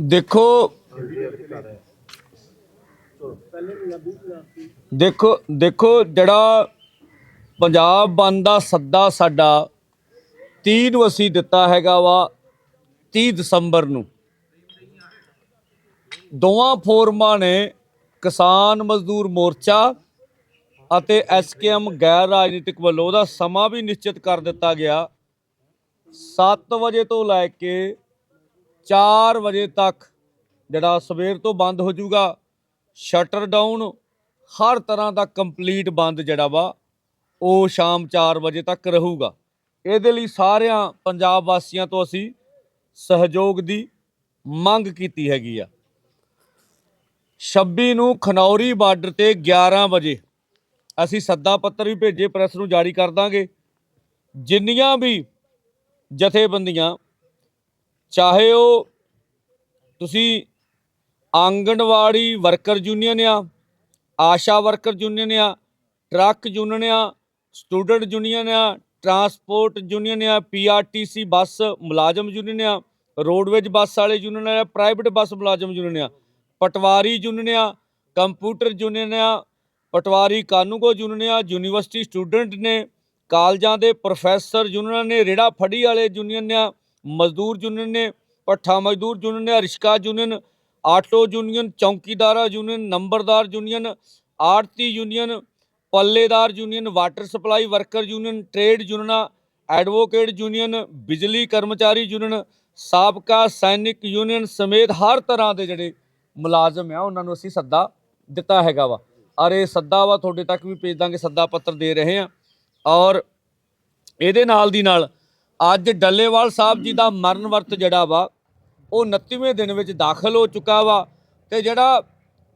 ਦੇਖੋ। ਦੇਖੋ ਦੇਖੋ ਜਿਹੜਾ ਪੰਜਾਬ ਬੰਦ ਦਾ ਸੱਦਾ ਸਾਡਾ 30 ਨੂੰ ਅਸੀਂ ਦਿੱਤਾ ਹੈਗਾ ਵਾ 30 ਦਸੰਬਰ ਨੂੰ। ਦੋਵਾਂ ਫੋਰਮਾਂ ਨੇ ਕਿਸਾਨ ਮਜ਼ਦੂਰ ਮੋਰਚਾ ਅਤੇ ਐਸਕੇਐਮ ਗੈਰ ਰਾਜਨੀਤਿਕ ਵੱਲੋਂ ਉਹਦਾ ਸਮਾਂ ਵੀ ਨਿਸ਼ਚਿਤ ਕਰ ਦਿੱਤਾ ਗਿਆ। 7 ਵਜੇ ਤੋਂ ਲੈ ਕੇ 4 ਵਜੇ ਤੱਕ, ਜਿਹੜਾ ਸਵੇਰ ਤੋਂ ਬੰਦ ਹੋ ਜਾਊਗਾ, ਸ਼ਟਰ ਡਾਊਨ, ਹਰ ਤਰ੍ਹਾਂ ਦਾ ਕੰਪਲੀਟ ਬੰਦ ਜਿਹੜਾ ਵਾ, ਉਹ ਸ਼ਾਮ 4 ਵਜੇ ਤੱਕ ਰਹੂਗਾ। ਇਹਦੇ ਲਈ ਸਾਰਿਆਂ ਪੰਜਾਬ ਵਾਸੀਆਂ ਤੋਂ ਅਸੀਂ ਸਹਿਯੋਗ ਦੀ ਮੰਗ ਕੀਤੀ ਹੈਗੀ ਆ। 26 ਨੂੰ ਖਨੌਰੀ ਬਾਰਡਰ ਤੇ 11 ਵਜੇ ਅਸੀਂ ਸੱਦਾ ਪੱਤਰ ਵੀ ਭੇਜੇ, ਪ੍ਰੈਸ ਨੂੰ ਜਾਰੀ ਕਰ ਦਾਂਗੇ। ਜਿੰਨੀਆਂ ਵੀ ਜਥੇਬੰਦੀਆਂ ਚਾਹੇ ਉਹ ਤੁਸੀਂ ਆਂਗਣਵਾੜੀ ਵਰਕਰ ਯੂਨੀਅਨ ਆ ਆਸ਼ਾ ਵਰਕਰ ਯੂਨੀਅਨ ਆ ਟਰੱਕ ਯੂਨੀਅਨ ਆ ਸਟੂਡੈਂਟ ਯੂਨੀਅਨ ਆ ਟਰਾਂਸਪੋਰਟ ਯੂਨੀਅਨ ਆ ਪੀਆਰਟੀਸੀ ਬੱਸ ਮੁਲਾਜ਼ਮ ਯੂਨੀਅਨ ਆ ਰੋਡਵੇਜ ਬੱਸ ਵਾਲੇ ਯੂਨੀਅਨ ਆ ਪ੍ਰਾਈਵੇਟ ਬੱਸ ਮੁਲਾਜ਼ਮ ਯੂਨੀਅਨ ਆ ਪਟਵਾਰੀ ਯੂਨੀਅਨ ਆ ਕੰਪਿਊਟਰ ਯੂਨੀਅਨ ਆ ਪਟਵਾਰੀ ਕਾਨੂੰਗੋ ਯੂਨੀਅਨ ਆ ਯੂਨੀਵਰਸਿਟੀ ਸਟੂਡੈਂਟ ਨੇ ਕਾਲਜਾਂ ਦੇ ਪ੍ਰੋਫੈਸਰ ਯੂਨੀਅਨ ਨੇ ਰੇੜਾ ਫੜੀ ਵਾਲੇ ਯੂਨੀਅਨ ਆ ਮਜ਼ਦੂਰ ਯੂਨੀਅਨ ਨੇ ਪੱਠਾ ਮਜ਼ਦੂਰ ਯੂਨੀਅਨ ਨੇ ਰਿਸ਼ਕਾ ਯੂਨੀਅਨ, ਆਟੋ ਯੂਨੀਅਨ, ਚੌਂਕੀਦਾਰਾ ਯੂਨੀਅਨ, ਨੰਬਰਦਾਰ ਯੂਨੀਅਨ ਆੜਤੀ union, ਪੱਲੇਦਾਰ union, water supply worker union, trade ਯੂਨੀਅਨਾਂ, advocate union, ਬਿਜਲੀ ਕਰਮਚਾਰੀ ਯੂਨੀਅਨ, ਸਾਬਕਾ ਸੈਨਿਕ ਯੂਨੀਅਨ ਸਮੇਤ ਹਰ ਤਰ੍ਹਾਂ ਦੇ ਜਿਹੜੇ ਮੁਲਾਜ਼ਮ ਆ, ਉਹਨਾਂ ਨੂੰ ਅਸੀਂ ਸੱਦਾ ਦਿੱਤਾ ਹੈਗਾ ਵਾ। ਔਰ ਇਹ ਸੱਦਾ ਵਾ, ਤੁਹਾਡੇ ਤੱਕ ਵੀ ਭੇਜ ਦਾਂਗੇ, ਸੱਦਾ ਪੱਤਰ ਦੇ ਰਹੇ ਆ। ਔਰ ਇਹਦੇ ਨਾਲ ਦੀ ਨਾਲ ਅੱਜ ਡੱਲੇਵਾਲ ਸਾਹਿਬ ਜੀ ਦਾ ਮਰਨ ਵਰਤ ਜਿਹੜਾ ਵਾ, ਉਹ 29ਵੇਂ ਦਿਨ ਵਿੱਚ ਦਾਖਲ ਹੋ ਚੁੱਕਾ ਵਾ ਤੇ ਜਿਹੜਾ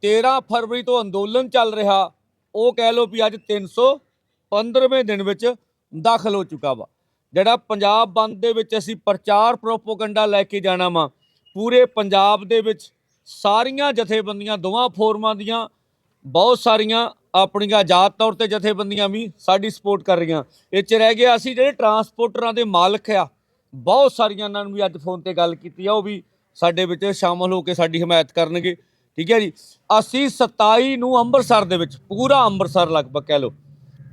13 ਫਰਵਰੀ ਤੋਂ ਅੰਦੋਲਨ ਚੱਲ ਰਿਹਾ, ਉਹ ਕਹਿ ਲਓ ਵੀ ਅੱਜ 315ਵੇਂ ਦਿਨ ਵਿੱਚ ਦਾਖਲ ਹੋ ਚੁੱਕਾ ਵਾ। ਜਿਹੜਾ ਪੰਜਾਬ ਬੰਦ ਦੇ ਵਿੱਚ ਅਸੀਂ ਪ੍ਰਚਾਰ ਪ੍ਰੋਪੋਗੰਡਾ ਲੈ ਕੇ ਜਾਣਾ ਵਾ, ਪੂਰੇ ਪੰਜਾਬ ਦੇ ਵਿੱਚ ਸਾਰੀਆਂ ਜਥੇਬੰਦੀਆਂ, ਦੋਵਾਂ ਫੋਰਮਾਂ ਦੀਆਂ ਬਹੁਤ ਸਾਰੀਆਂ ਆਪਣੀਆਂ ਆਜ਼ਾਦ ਤੌਰ ਤੇ ਜਥੇਬੰਦੀਆਂ ਵੀ ਸਾਡੀ ਸਪੋਰਟ ਕਰ ਰਹੀਆਂ। ਇਹ ਚ ਰਹਿ ਗਿਆ ਅਸੀਂ ਜਿਹੜੇ ਟਰਾਂਸਪੋਰਟਰਾਂ ਦੇ ਮਾਲਕ ਆ। ਬਹੁਤ ਸਾਰੀਆਂ ਨਾਲ ਵੀ ਅੱਜ ਫੋਨ ਤੇ ਗੱਲ ਕੀਤੀ ਆ, ਉਹ ਵੀ ਸਾਡੇ ਵਿੱਚ ਸ਼ਾਮਲ ਹੋ ਕੇ ਸਾਡੀ ਹਮਾਇਤ ਕਰਨਗੇ। ਠੀਕ ਹੈ ਜੀ? ਅਸੀਂ 27 ਨੂੰ ਅੰਮ੍ਰਿਤਸਰ ਦੇ ਵਿੱਚ, ਪੂਰਾ ਅੰਮ੍ਰਿਤਸਰ ਲਗਭਗ ਕਹਿ ਲਓ।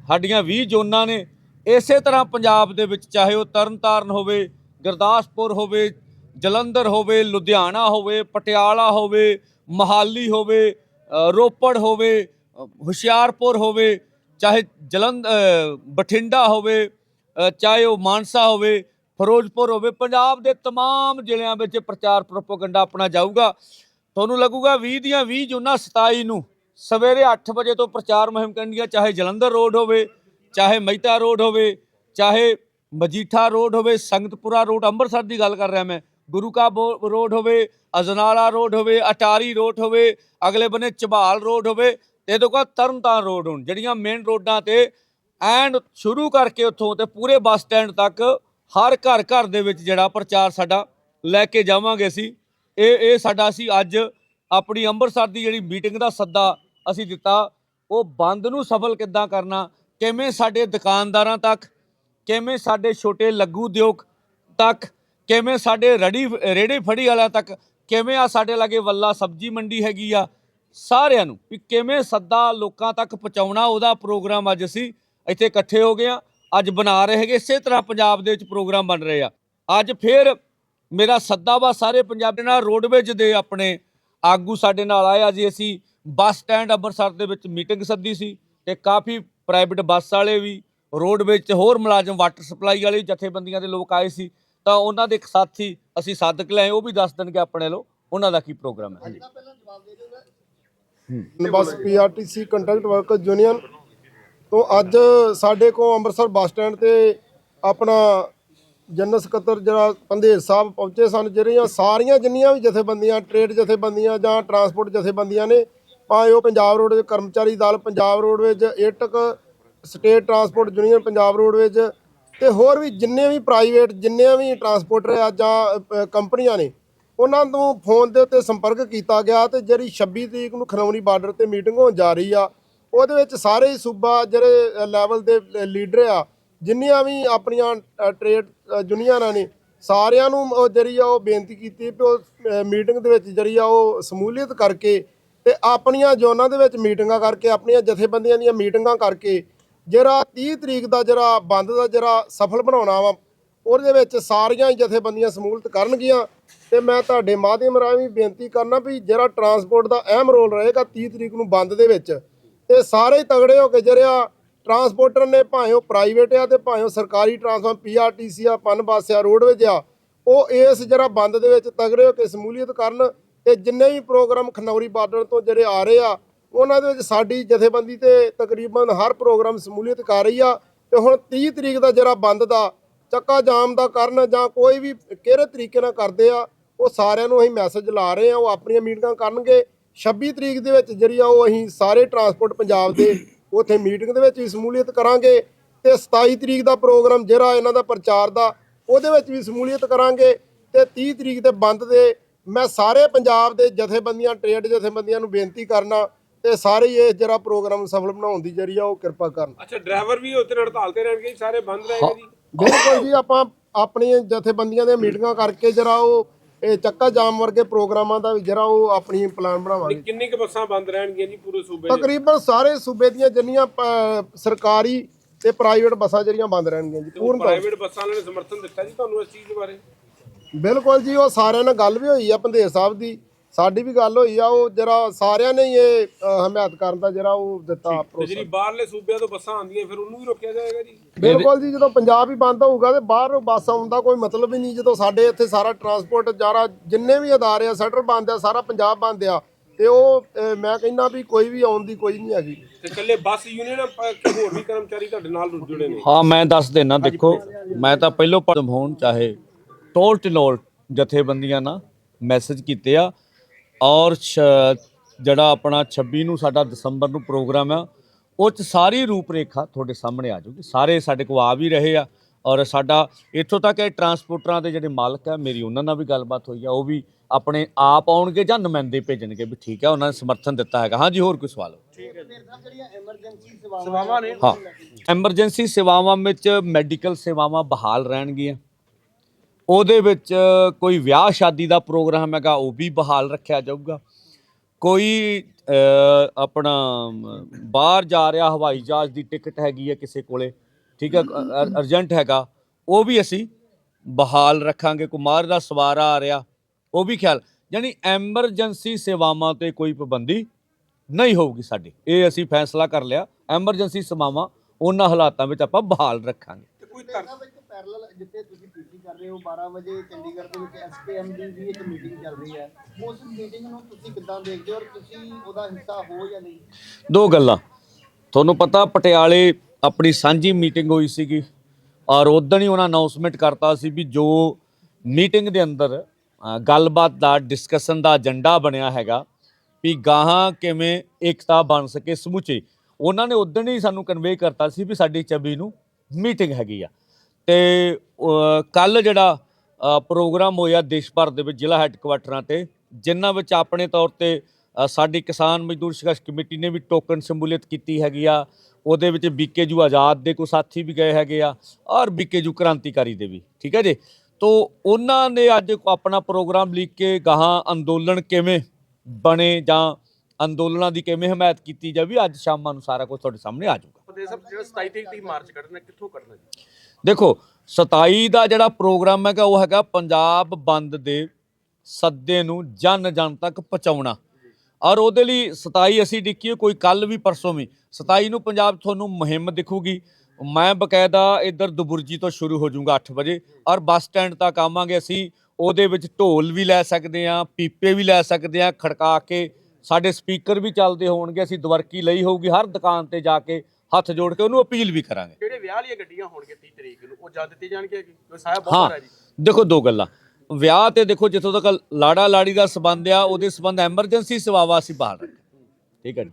ਸਾਡੀਆਂ 20 ਜ਼ੋਨਾਂ ਨੇ, ਇਸੇ ਤਰ੍ਹਾਂ ਪੰਜਾਬ ਦੇ ਵਿੱਚ, ਚਾਹੇ ਉਹ ਤਰਨਤਾਰਨ ਹੋਵੇ, ਗੁਰਦਾਸਪੁਰ ਹੋਵੇ, ਜਲੰਧਰ ਹੋਵੇ, ਲੁਧਿਆਣਾ ਹੋਵੇ, ਪਟਿਆਲਾ ਹੋਵੇ, ਮਹਾਲੀ ਹੋਵੇ ਰੋਪੜ ਹੋਵੇ ਹੁਸ਼ਿਆਰਪੁਰ ਹੋਵੇ ਚਾਹੇ ਜਲੰਧ ਅ, ਬਠਿੰਡਾ ਹੋਵੇ ਅ, ਚਾਹੇ ਉਹ ਮਾਨਸਾ ਹੋਵੇ ਫਿਰੋਜ਼ਪੁਰ ਹੋਵੇ ਪੰਜਾਬ ਦੇ तमाम ਜ਼ਿਲ੍ਹਿਆਂ ਵਿੱਚ ਪ੍ਰਚਾਰ ਪ੍ਰੋਪਗੰਡਾ ਆਪਣਾ ਜਾਊਗਾ ਤੁਹਾਨੂੰ ਲੱਗੂਗਾ 20 ਦੀਆਂ 20 ਜੂਨਾਂ 27 ਨੂੰ ਸਵੇਰੇ 8 ਵਜੇ ਤੋਂ ਪ੍ਰਚਾਰ ਮੁਹਿੰਮ ਕਰਨੀ ਹੈ ਚਾਹੇ ਜਲੰਧਰ ਰੋਡ ਹੋਵੇ ਚਾਹੇ ਮਹਿਤਾ ਰੋਡ ਹੋਵੇ ਚਾਹੇ ਮਜੀਠਾ ਰੋਡ ਹੋਵੇ ਸੰਗਤਪੁਰਾ ਰੋਡ ਅੰਮ੍ਰਿਤਸਰ ਦੀ ਗੱਲ ਕਰ ਰਿਹਾ ਮੈਂ ਗੁਰੂ ਕਾ ਬੋ- ਰੋਡ ਹੋਵੇ ਅਜਨਾਲਾ ਰੋਡ ਹੋਵੇ ਅਟਾਰੀ ਰੋਡ ਹੋਵੇ ਅਗਲੇ ਬੰਨੇ ਚਬਾਲ ਰੋਡ ਹੋਵੇ ਇਹ ਤੋਂ ਦੇਖੋ ਤਰਨਤਾਰਨ ਰੋਡ ਹੁਣ, ਜਿਹੜੀਆਂ ਮੇਨ ਰੋਡਾਂ ਤੇ ਐਂਡ ਸ਼ੁਰੂ ਕਰਕੇ ਉੱਥੋਂ ਤੇ ਪੂਰੇ ਬੱਸ ਸਟੈਂਡ ਤੱਕ ਹਰ ਘਰ ਘਰ ਦੇ ਵਿੱਚ ਜਿਹੜਾ ਪ੍ਰਚਾਰ ਸਾਡਾ ਲੈ ਕੇ ਜਾਵਾਂਗੇ ਅਸੀਂ। ਇਹ ਇਹ ਸਾਡਾ ਅਸੀਂ ਅੱਜ ਆਪਣੀ ਅੰਮ੍ਰਿਤਸਰ ਦੀ ਜਿਹੜੀ ਮੀਟਿੰਗ ਦਾ ਸੱਦਾ ਅਸੀਂ ਦਿੱਤਾ, ਉਹ ਬੰਦ ਨੂੰ ਸਫਲ ਕਿੱਦਾਂ ਕਰਨਾ, ਕਿਵੇਂ ਸਾਡੇ ਦੁਕਾਨਦਾਰਾਂ ਤੱਕ, ਕਿਵੇਂ ਸਾਡੇ ਛੋਟੇ ਲਘੂ ਉਦਯੋਗ ਤੱਕ, ਕਿਵੇਂ ਸਾਡੇ ਰੜੀ ਰੇੜੇ ਫੜੀ ਵਾਲਿਆਂ ਤੱਕ, ਕਿਵੇਂ ਆ ਸਾਡੇ ਲਾਗੇ ਵੱਲਾ ਸਬਜ਼ੀ ਮੰਡੀ ਹੈਗੀ ਆ ਸਾਰਿਆਂ ਨੂੰ ਵੀ ਕਿਵੇਂ ਸੱਦਾ ਲੋਕਾਂ ਤੱਕ ਪਹੁੰਚਾਉਣਾ, ਉਹਦਾ ਪ੍ਰੋਗਰਾਮ ਅੱਜ ਅਸੀਂ ਇੱਥੇ ਇਕੱਠੇ ਹੋ ਗਏ ਆ ਅੱਜ ਬਣਾ ਰਹੇ ਹੈਗੇ, ਇਸੇ ਤਰ੍ਹਾਂ ਪੰਜਾਬ ਦੇ ਵਿੱਚ ਪ੍ਰੋਗਰਾਮ ਬਣ ਰਹੇ ਆ। ਅੱਜ ਫੇਰ ਮੇਰਾ ਸੱਦਾ ਵਾ ਸਾਰੇ ਪੰਜਾਬੀ ਨਾਲ, ਰੋਡਵੇਜ ਦੇ ਆਪਣੇ ਆਗੂ ਸਾਡੇ ਨਾਲ ਆਏ ਆ ਜੀ। ਅਸੀਂ ਬੱਸ ਸਟੈਂਡ ਅੰਮ੍ਰਿਤਸਰ ਦੇ ਵਿੱਚ ਮੀਟਿੰਗ ਸੱਦੀ ਸੀ ਤੇ ਕਾਫੀ ਪ੍ਰਾਈਵੇਟ ਬੱਸ ਵਾਲੇ ਵੀ, ਰੋਡਵੇਜ ਤੇ ਹੋਰ ਮੁਲਾਜ਼ਮ, ਵਾਟਰ ਸਪਲਾਈ ਵਾਲੇ ਜਥੇਬੰਦੀਆਂ ਦੇ ਲੋਕ ਆਏ ਸੀ। ਤਾਂ ਉਹਨਾਂ ਦੇ ਇੱਕ ਸਾਥੀ ਅਸੀਂ ਸੱਦਕ ਲਿਆਏ, ਉਹ ਵੀ ਦੱਸ ਦੇਣਗੇ ਆਪਣੇ ਲੋ ਉਹਨਾਂ ਦਾ ਕੀ ਪ੍ਰੋਗਰਾਮ ਹੈ। ਹਾਂਜੀ bus PRTC contract worker union ਤੋਂ ਅੱਜ ਸਾਡੇ ਕੋ ਅੰਮ੍ਰਿਤਸਰ ਬੱਸ ਸਟੈਂਡ ਤੇ ਆਪਣਾ ਜਨਰਲ ਸਕੱਤਰ ਜਿਹੜਾ ਪੰਦੇਰ ਸਾਹਿਬ ਪਹੁੰਚੇ ਸਨ ਜਿਹੜੀਆਂ ਸਾਰੀਆਂ ਜਿੰਨੀਆਂ ਵੀ ਜਥੇਬੰਦੀਆਂ ਟ੍ਰੇਡ ਜਥੇਬੰਦੀਆਂ ਜਾਂ ਟਰਾਂਸਪੋਰਟ ਜਥੇਬੰਦੀਆਂ ਨੇ ਭਾਵੇਂ ਉਹ ਪੰਜਾਬ ਰੋਡਵੇਜ਼ ਕਰਮਚਾਰੀ Dal Punjab roadways AITUC state transport union Punjab roadways ਤੇ ਹੋਰ ਵੀ ਜਿੰਨੇ ਵੀ ਪ੍ਰਾਈਵੇਟ ਜਿੰਨੇ ਵੀ ਟਰਾਂਸਪੋਰਟਰ ਆ ਜਾਂ ਕੰਪਨੀਆਂ ਨੇ ਉਹਨਾਂ ਨੂੰ ਫੋਨ ਦੇ ਉੱਤੇ ਸੰਪਰਕ ਕੀਤਾ ਗਿਆ ਤੇ ਜਿਹੜੀ 26 ਤਰੀਕ ਨੂੰ ਖਨੌਰੀ ਬਾਰਡਰ ਤੇ ਮੀਟਿੰਗ ਹੋਣ ਜਾ ਰਹੀ ਆ ਉਹਦੇ ਵਿੱਚ ਸਾਰੇ ਹੀ ਸੂਬਾ ਜਿਹੜੇ ਲੈਵਲ ਦੇ ਲੀਡਰ ਆ ਜਿੰਨੀਆਂ ਵੀ ਆਪਣੀਆਂ ਅ, ਟ੍ਰੇਡ ਯੂਨੀਅਨਾਂ ਨੇ ਸਾਰਿਆਂ ਨੂੰ ਉਹ ਜਿਹੜੀ ਆ ਉਹ ਬੇਨਤੀ ਕੀਤੀ ਵੀ ਉਹ ਮੀਟਿੰਗ ਦੇ ਵਿੱਚ ਜਿਹੜੀ ਆ ਉਹ ਸਮੂਲੀਅਤ ਕਰਕੇ ਤੇ ਆਪਣੀਆਂ ਜ਼ੋਨਾਂ ਦੇ ਵਿੱਚ ਮੀਟਿੰਗਾਂ ਕਰਕੇ ਆਪਣੀਆਂ ਜਥੇਬੰਦੀਆਂ ਦੀਆਂ ਮੀਟਿੰਗਾਂ ਕਰਕੇ ਜਿਹੜਾ 30 ਤਰੀਕ ਦਾ ਜਿਹੜਾ ਬੰਦ ਦਾ ਜਿਹੜਾ ਸਫਲ ਬਣਾਉਣਾ ਵਾ ਉਹਦੇ ਵਿੱਚ ਸਾਰੀਆਂ ਹੀ ਜਥੇਬੰਦੀਆਂ ਸਮੂਲਤ ਕਰਨਗੀਆਂ ਤੇ ਮੈਂ ਤੁਹਾਡੇ ਮਾਧਿਅਮ ਰਾਹੀਂ ਬੇਨਤੀ ਕਰਨਾ ਵੀ ਜਿਹੜਾ ਟਰਾਂਸਪੋਰਟ ਦਾ ਅਹਿਮ ਰੋਲ ਰਹੇਗਾ 30 ਤਰੀਕ ਨੂੰ ਬੰਦ ਦੇ ਵਿੱਚ, ਤੇ ਸਾਰੇ ਤਗੜੇ ਹੋ ਕੇ ਜਿਹੜਾ ਟਰਾਂਸਪੋਰਟਰ ਨੇ, ਭਾਵੇਂ ਉਹ ਪ੍ਰਾਈਵੇਟ ਆ ਤੇ ਭਾਵੇਂ ਉਹ ਸਰਕਾਰੀ ਟਰਾਂਸਫਾਰਮ ਪੀਆਰਟੀਸੀ ਆ, ਪਨ ਬੱਸ ਆ ਰੋਡਵੇਜ ਆ, ਉਹ ਇਸ ਜਿਹੜਾ ਬੰਦ ਦੇ ਵਿੱਚ ਤਗੜੇ ਹੋ ਕੇ ਸਮੂਲੀਅਤ ਕਰਨ ਤੇ ਜਿੰਨੇ ਵੀ ਪ੍ਰੋਗਰਾਮ ਖਨੌਰੀ ਬਾਰਡਰ ਤੋਂ ਜਿਹੜੇ ਆ ਰਹੇ ਆ, ਉਹਨਾਂ ਦੇ ਵਿੱਚ ਸਾਡੀ ਜਥੇਬੰਦੀ ਤੇ ਤਕਰੀਬਨ ਹਰ ਪ੍ਰੋਗਰਾਮ ਸਮੂਲੀਅਤ ਕਰ ਰਹੀ ਆ ਤੇ ਹੁਣ 30 ਤਰੀਕ ਦਾ ਜਿਹੜਾ ਬੰਦ ਦਾ ਚੱਕਾ ਜਾਮ ਦਾ ਕਰਨ ਜਾਂ ਕੋਈ ਵੀ ਕਿਹੜੇ ਤਰੀਕੇ ਨਾਲ ਕਰਦੇ ਆ ਉਹ ਸਾਰਿਆਂ ਨੂੰ ਅਸੀਂ ਮੈਸੇਜ ਲਾ ਰਹੇ ਆ ਉਹ ਆਪਣੀਆਂ ਮੀਟਿੰਗਾਂ ਕਰਨਗੇ। 26 ਤਰੀਕ ਦੇ ਵਿੱਚ ਜਿਹੜੀ ਆ ਉਹ ਅਸੀਂ ਸਾਰੇ ਟਰਾਂਸਪੋਰਟ ਪੰਜਾਬ ਦੇ ਉੱਥੇ ਮੀਟਿੰਗ ਦੇ ਵਿੱਚ ਵੀ ਸਮੂਲੀਅਤ ਕਰਾਂਗੇ ਤੇ 27 ਤਰੀਕ ਦਾ ਪ੍ਰੋਗਰਾਮ ਜਿਹੜਾ ਇਹਨਾਂ ਦਾ ਪ੍ਰਚਾਰ ਦਾ ਉਹਦੇ ਵਿੱਚ ਵੀ ਸਮੂਲੀਅਤ ਕਰਾਂਗੇ ਤੇ 30 ਤਰੀਕ ਦੇ ਬੰਦ ਦੇ ਮੈਂ ਸਾਰੇ ਪੰਜਾਬ ਦੇ ਜਥੇਬੰਦੀਆਂ ਟ੍ਰੇਡ ਜਥੇਬੰਦੀਆਂ ਨੂੰ ਬੇਨਤੀ ਕਰਨਾ ਤੇ ਸਾਰੇ ਇਹ ਜਿਹੜਾ ਪ੍ਰੋਗਰਾਮ ਸਫਲ ਬਣਾਉਣ ਦੀ ਜਿਹੜੀ ਆ ਉਹ ਕਿਰਪਾ ਕਰਨ। ਅੱਛਾ ਡਰਾਈਵਰ ਵੀ ਉੱਥੇ ਹੜਤਾਲ ਤੇ ਰਹਿਣਗੇ ਸਾਰੇ ਬੰਦ ਰਹੇਗਾ ਜੀ? ਬਿਲਕੁਲ ਜੀ ਆਪਾਂ ਆਪਣੀਆਂ ਜਥੇਬੰਦੀਆਂ ਦੀਆਂ ਮੀਟਿੰਗਾਂ ਕਰਕੇ ਜਿਹੜਾ ਉਹ ਇਹ ਚੱਕਾ ਜਾਮ ਵਰਗੇ ਪ੍ਰੋਗਰਾਮਾਂ ਦਾ ਵੀ ਜਿਹੜਾ ਉਹ ਆਪਣੀ ਪਲਾਨ ਬਣਾਵਾਂਗੇ। ਕਿੰਨੀ ਕੁ ਬੱਸਾਂ ਬੰਦ ਰਹਿਣਗੀਆਂ ਜੀ ਪੂਰੇ ਸੂਬੇ 'ਚ ਤਕਰੀਬਨ ਸਾਰੇ ਸੂਬੇ ਦੀਆਂ ਜਿੰਨੀਆਂ ਸਰਕਾਰੀ ਤੇ ਪ੍ਰਾਈਵੇਟ ਬੱਸਾਂ ਜਿਹੜੀਆਂ ਬੰਦ ਰਹਿਣਗੀਆਂ ਜੀ ਪੂਰਨ ਤੌਰ ਪ੍ਰਾਈਵੇਟ ਬੱਸਾਂ ਵਾਲਿਆਂ ਨੇ ਸਮਰਥਨ ਦਿੱਤਾ ਜੀ ਤੁਹਾਨੂੰ ਇਸ ਚੀਜ਼ ਦੇ ਬਾਰੇ? ਬਿਲਕੁਲ ਜੀ ਉਹ ਸਾਰਿਆਂ ਨਾਲ ਗੱਲ ਵੀ ਹੋਈ ਆ ਪੰਦੇਰ ਸਾਹਿਬ ਦੀ। ਸਾਡੀ ਵੀ ਗੱਲ ਹੋਈ ਆ ਉਹ ਜਿਹੜਾ ਸਾਰਿਆਂ ਨੇ ਹੀ ਇਹ ਹਮਾਇਤ ਕਰਨ ਦਾ ਜਿਹੜਾ ਉਹ ਦਿੱਤਾ ਤੇ। ਜਿਹੜੀ ਬਾਹਰਲੇ ਸੂਬਿਆਂ ਤੋਂ ਬੱਸਾਂ ਆਉਂਦੀਆਂ ਫਿਰ ਉਹਨੂੰ ਵੀ ਰੋਕਿਆ ਜਾਏਗਾ ਜੀ? ਬਿਲਕੁਲ ਜੀ ਜਦੋਂ ਪੰਜਾਬ ਹੀ ਬੰਦ ਹੋਊਗਾ ਤੇ ਬਾਹਰ ਬੱਸ ਆਉਣ ਦਾ ਕੋਈ ਮਤਲਬ ਹੀ ਨਹੀਂ ਜਦੋਂ ਸਾਡੇ ਇੱਥੇ ਸਾਰਾ ਟਰਾਂਸਪੋਰਟ ਜਾਰਾ ਜਿੰਨੇ ਵੀ ਅਦਾਰੇ ਆ ਸੈਂਟਰ ਬੰਦ ਆ ਸਾਰਾ ਪੰਜਾਬ ਬੰਦ ਆ ਤੇ ਉਹ ਮੈਂ ਕਹਿੰਦਾ ਵੀ ਕੋਈ ਵੀ ਆਉਣ ਦੀ ਕੋਈ ਨਹੀਂ ਹੈਗੀ। ਤੇ ਇਕੱਲੇ ਬੱਸ ਯੂਨੀਅਨ ਹੋਰ ਵੀ ਕਰਮਚਾਰੀ ਤੁਹਾਡੇ ਨਾਲ ਜੁੜੇ ਨੇ? ਹਾਂ ਮੈਂ ਦੱਸ ਦੇਣਾ ਦੇਖੋ ਮੈਂ ਤਾਂ ਪਹਿਲੋਂ ਪਦਮ ਹੋਣ ਚਾਹੇ ਟੋਲ ਟਲੋਲ ਜਥੇਬੰਦੀਆਂ ਨਾਲ ਮੈਸੇਜ ਕੀਤੇ ਆ ਔਰ ਜਿਹੜਾ ਆਪਣਾ 26 ਨੂੰ ਸਾਡਾ ਦਸੰਬਰ ਨੂੰ ਪ੍ਰੋਗਰਾਮ ਆ ਉਹ ਚ ਸਾਰੀ ਰੂਪਰੇਖਾ ਤੁਹਾਡੇ ਸਾਹਮਣੇ ਆ ਜਾਊਗੀ। ਸਾਰੇ ਸਾਡੇ ਕੋਲ ਆ ਵੀ ਰਹੇ ਆ ਔਰ ਸਾਡਾ ਇੱਥੋਂ ਤੱਕ ਇਹ ਟਰਾਂਸਪੋਰਟਰਾਂ ਦੇ ਜਿਹੜੇ ਮਾਲਕ ਆ ਮੇਰੀ ਉਹਨਾਂ ਨਾਲ ਵੀ ਗੱਲਬਾਤ ਹੋਈ ਆ ਉਹ ਵੀ ਆਪਣੇ ਆਪ ਆਉਣਗੇ ਜਾਂ ਨੁਮਾਇੰਦੇ ਭੇਜਣਗੇ ਵੀ ਠੀਕ ਆ ਉਹਨਾਂ ਨੇ ਸਮਰਥਨ ਦਿੱਤਾ ਹੈਗਾ। ਹਾਂਜੀ ਹੋਰ ਕੋਈ ਸਵਾਲ? ਸੇਵਾਵਾਂ ਨੇ। ਹਾਂ। ਐਮਰਜੈਂਸੀ ਸੇਵਾਵਾਂ ਵਿੱਚ ਮੈਡੀਕਲ ਸੇਵਾਵਾਂ ਬਹਾਲ ਰਹਿਣਗੀਆਂ। ਉਹਦੇ ਵਿੱਚ ਕੋਈ ਵਿਆਹ ਸ਼ਾਦੀ ਦਾ ਪ੍ਰੋਗਰਾਮ ਹੈਗਾ, ਉਹ ਵੀ ਬਹਾਲ ਰੱਖਿਆ ਜਾਊਗਾ। ਕੋਈ ਆਪਣਾ ਬਾਹਰ ਜਾ ਰਿਹਾ ਹਵਾਈ ਜਹਾਜ਼ ਦੀ ਟਿਕਟ ਹੈਗੀ ਹੈ ਕਿਸੇ ਕੋਲੇ, ਠੀਕ ਹੈ ਅਰਜੈਂਟ ਹੈਗਾ, ਉਹ ਵੀ ਅਸੀਂ ਬਹਾਲ ਰੱਖਾਂਗੇ, ਕੁਮਾਰ ਦਾ ਸਵਾਰਾ ਆ ਰਿਹਾ, ਉਹ ਵੀ ਖਿਆਲ, ਯਾਨੀ ਐਮਰਜੈਂਸੀ ਸੇਵਾਵਾਂ ਤੇ ਕੋਈ ਪਾਬੰਦੀ ਨਹੀਂ ਹੋਊਗੀ ਸਾਡੀ, ਇਹ ਅਸੀਂ ਫੈਸਲਾ ਕਰ ਲਿਆ, ਐਮਰਜੈਂਸੀ ਸੇਵਾਵਾਂ ਉਹਨਾਂ ਹਾਲਾਤਾਂ ਵਿੱਚ ਆਪਾਂ ਬਹਾਲ ਰੱਖਾਂਗੇ। ਪੈਰਲਲ ਜਿੱਥੇ ਤੁਸੀਂ ਪੀਸੀ ਕਰ ਰਹੇ ਹੋ 12 ਵਜੇ ਚੰਡੀਗੜ੍ਹ ਦੇ ਵਿੱਚ ਐਸਪੀਐਮ ਦੀ ਵੀ ਇੱਕ ਮੀਟਿੰਗ ਚੱਲ ਰਹੀ ਹੈ। ਉਸ ਮੀਟਿੰਗ ਨੂੰ ਤੁਸੀਂ ਕਿੱਦਾਂ ਦੇਖਦੇ ਹੋ ਔਰ ਤੁਸੀਂ ਉਹਦਾ ਹਿੱਸਾ ਹੋ ਜਾਂ ਨਹੀਂ? ਦੋ ਗੱਲਾਂ। ਤੁਹਾਨੂੰ ਪਤਾ ਪਟਿਆਲੇ ਆਪਣੀ ਸਾਂਝੀ ਮੀਟਿੰਗ ਹੋਈ ਸੀਗੀ। ਔਰ ਉਦੋਂ ਹੀ ਉਹਨਾਂ ਅਨਾਉਂਸਮੈਂਟ ਕਰਤਾ ਸੀ ਵੀ ਜੋ ਮੀਟਿੰਗ ਦੇ ਅੰਦਰ ਗੱਲਬਾਤ ਦਾ ਡਿਸਕਸ਼ਨ ਦਾ ਏਜੰਡਾ ਬਣਿਆ ਹੈਗਾ ਵੀ ਗਾਹਾਂ ਕਿਵੇਂ ਏਕਤਾ ਬਣ ਸਕੇ ਸਮੁੱਚੇ। ਉਹਨਾਂ ਨੇ ਉਦੋਂ ਹੀ ਸਾਨੂੰ ਕਨਵੇ ਕਰਤਾ ਸੀ ਵੀ ਸਾਡੀ ਚਬੀ ਨੂੰ ਮੀਟਿੰਗ ਹੈਗੀ ਆ। ਤੇ ਕੱਲ ਜਿਹੜਾ ਪ੍ਰੋਗਰਾਮ ਹੋਇਆ ਦੇਸ਼ ਭਰ ਦੇ ਵਿੱਚ, ਜ਼ਿਲ੍ਹਾ ਹੈੱਡਕੁਆਟਰਾਂ ਤੇ ਜਿਨ੍ਹਾਂ ਵਿੱਚ ਆਪਣੇ ਤੌਰ ਤੇ ਸਾਡੀ ਕਿਸਾਨ ਮਜ਼ਦੂਰ ਸੰਘਰਸ਼ ਕਮੇਟੀ ਨੇ ਵੀ ਟੋਕਨ ਸ਼ਮੂਲੀਅਤ ਕੀਤੀ ਹੈਗੀ ਆ, ਉਹਦੇ ਵਿੱਚ ਬੀਕੇਜੂ ਆਜ਼ਾਦ ਦੇ ਕੋ ਸਾਥੀ ਵੀ ਗਏ ਹੈਗੇ ਆ, ਔਰ ਬੀਕੇਜੂ ਕ੍ਰਾਂਤੀਕਾਰੀ ਦੇ ਵੀ, ਠੀਕ ਹੈ ਜੀ? ਤੋ, ਉਹਨਾਂ ਨੇ ਅੱਜ ਆਪਣਾ ਪ੍ਰੋਗਰਾਮ ਲਿਖ ਕੇ ਗਾਹਾਂ ਅੰਦੋਲਨ ਕਿਵੇਂ ਬਣੇ ਜਾਂ ਅੰਦੋਲਨਾਂ ਦੀ ਕਿਵੇਂ ਹਮਾਇਤ ਕੀਤੀ ਜਾਵੇ, ਅੱਜ ਸ਼ਾਮਾਂ ਨੂੰ ਸਾਰਾ ਕੁਝ ਤੁਹਾਡੇ ਸਾਹਮਣੇ ਆ ਜਾਊਗਾ। ਫਤਿਹ ਸਾਹਿਬ ਜਿਹੜਾ 27 ਤਰੀਕ ਦੀ ਮਾਰਚ ਕੱਢਣਾ, ਕਿੱਥੋਂ ਕੱਢਣਾ ਜੀ? ਦੇਖੋ 27 ਦਾ ਜਿਹੜਾ ਪ੍ਰੋਗਰਾਮ ਹੈਗਾ, ਉਹ ਹੈਗਾ ਪੰਜਾਬ ਬੰਦ ਦੇ ਸੱਦੇ ਨੂੰ ਜਨ ਜਨ ਤੱਕ ਪਹੁੰਚਾਉਣਾ। ਔਰ ਉਹਦੇ ਲਈ 27 ਅਸੀਂ ਡਿੱਕੀਏ ਕੋਈ ਕੱਲ ਵੀ ਪਰਸੋਂ ਵੀ 27 ਨੂੰ ਪੰਜਾਬ ਤੁਹਾਨੂੰ ਮੁਹਿੰਮ ਦਿਖੂਗੀ। ਮੈਂ ਬਕਾਇਦਾ ਇੱਧਰ ਦੁਬੁਰਜੀ ਤੋਂ ਸ਼ੁਰੂ ਹੋ ਜਾਊਂਗਾ 8 ਵਜੇ, ਔਰ ਬੱਸ ਸਟੈਂਡ ਤੱਕ ਆਵਾਂਗੇ ਅਸੀਂ। ਉਹਦੇ ਵਿੱਚ ਢੋਲ ਵੀ ਲੈ ਸਕਦੇ ਆ ਪੀਪੇ ਵੀ ਲੈ ਸਕਦੇ ਆ ਖੜਕਾ ਕੇ ਸਾਡੇ ਸਪੀਕਰ ਵੀ ਚੱਲਦੇ ਹੋਣਗੇ, ਅਸੀਂ ਦਵਰਕੀ ਲਈ ਹੋਊਗੀ, ਹਰ ਦੁਕਾਨ ਤੇ ਜਾ ਕੇ ਹੱਥ ਜੋੜ ਕੇ ਉਹਨੂੰ ਅਪੀਲ ਵੀ ਕਰਾਂਗੇ। ਜਿਹੜੇ ਵਿਆਹ ਵਾਲੀਆਂ ਗੱਡੀਆਂ ਹੋਣਗੀਆਂ 30 ਤਰੀਕ ਨੂੰ ਉਹ ਜਦ ਦਿੱਤੇ ਜਾਣਗੇ ਕਿ ਸਾਹਿਬ ਬਹੁਤ ਹਾਂ ਜੀ। ਦੇਖੋ ਦੋ ਗੱਲਾਂ। ਵਿਆਹ ਤੇ ਦੇਖੋ ਜਿੱਥੋਂ ਤੱਕ ਲਾੜਾ ਲਾੜੀ ਦਾ ਸਬੰਧ ਆ ਉਹਦੇ ਸਬੰਧ ਐਮਰਜੈਂਸੀ ਸੇਵਾਵਾਂ ਅਸੀਂ ਬਾਹਰ ਠੀਕ ਹੈ ਜੀ।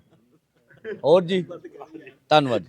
ਹੋਰ ਜੀ। ਧੰਨਵਾਦ